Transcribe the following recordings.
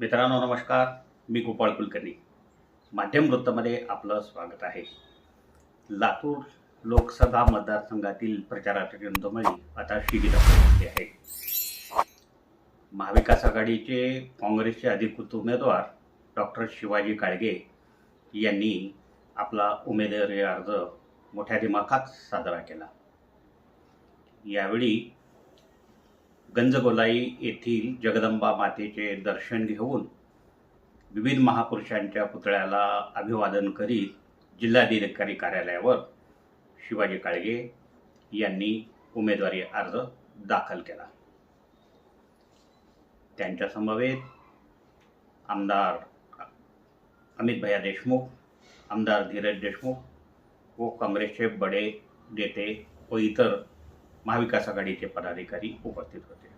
मित्रांनो नमस्कार. मी गोपाळ कुलकर्णी. माध्यम वृत्तमध्ये आपलं स्वागत आहे. लातूर लोकसभा मतदारसंघातील प्रचाराची रंगमळी आता शिगेला आहे. महाविकास आघाडीचे काँग्रेसचे अधिकृत उमेदवार डॉक्टर शिवाजी काळगे यांनी आपला उमेदवारी अर्ज मोठ्या दिमाखात साजरा केला. यावेळी गंजगोलाई येथील जगदंबा मातेचे दर्शन घेऊन विविध महापुरुषांच्या पुतळ्याला अभिवादन करीत जिल्हाधिकारी कार्यालयावर शिवाजी काळगे यांनी उमेदवारी अर्ज दाखल केला. त्यांच्या समवेत आमदार अमित भैया देशमुख आमदार धीरज देशमुख व काँग्रेसचे बडे नेते व इतर महाविकास आघाडीचे पदाधिकारी उपस्थित होते.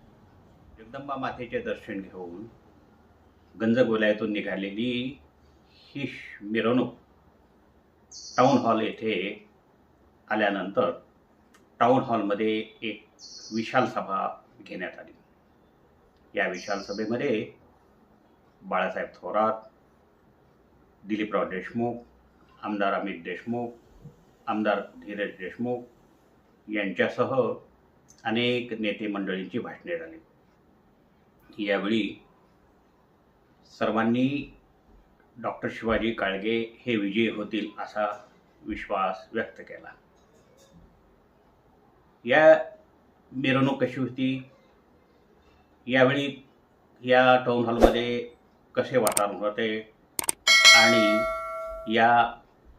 जगदंबा मातेचे दर्शन घेऊन गंजगोलायातून निघालेली ही मिरवणूक टाऊन हॉल येथे आल्यानंतर टाऊन हॉलमध्ये एक विशाल सभा घेण्यात आली. या विशाल सभेमध्ये बाळासाहेब थोरात दिलीपराव देशमुख आमदार अमित देशमुख आमदार धीरज देशमुख यांच्यासह अनेक नेते मंडळींची भाषणे झाली. यावेळी सर्वांनी डॉक्टर शिवाजी काळगे हे विजयी होतील असा विश्वास व्यक्त केला. या मिरवणूक कशी होती? यावेळी या टाऊन हॉलमध्ये कसे वातावरण होते? आणि या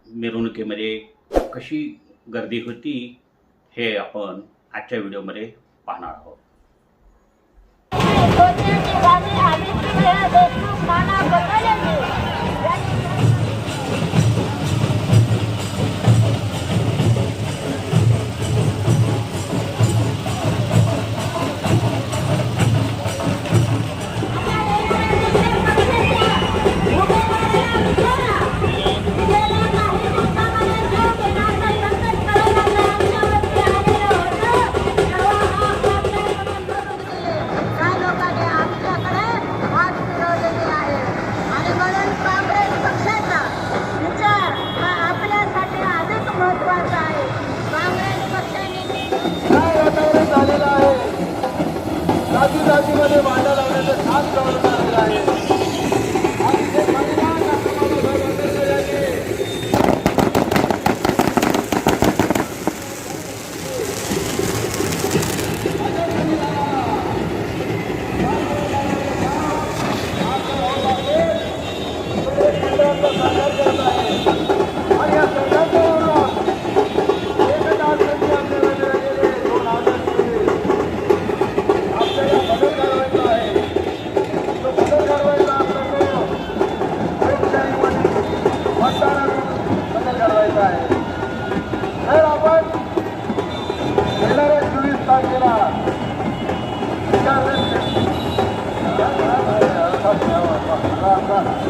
मिरवणुकीमध्ये कशी गर्दी होती? हे आपण आजच्या व्हिडिओमध्ये पाहणार आहोत. कोणत्या वातावरण झालेलं आहे? जाती जातीमध्ये भांडण लावण्याचं खास चालू 好，好，好。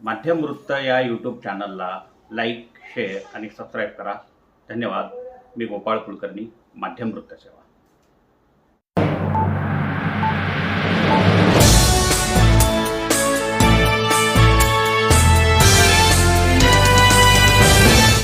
माध्यम वृत्त या यूट्यूब चॅनलला लाईक शेअर आणि सबस्क्राईब करा. धन्यवाद. मी गोपाळ कुलकर्णी माध्यम वृत्त सेवा.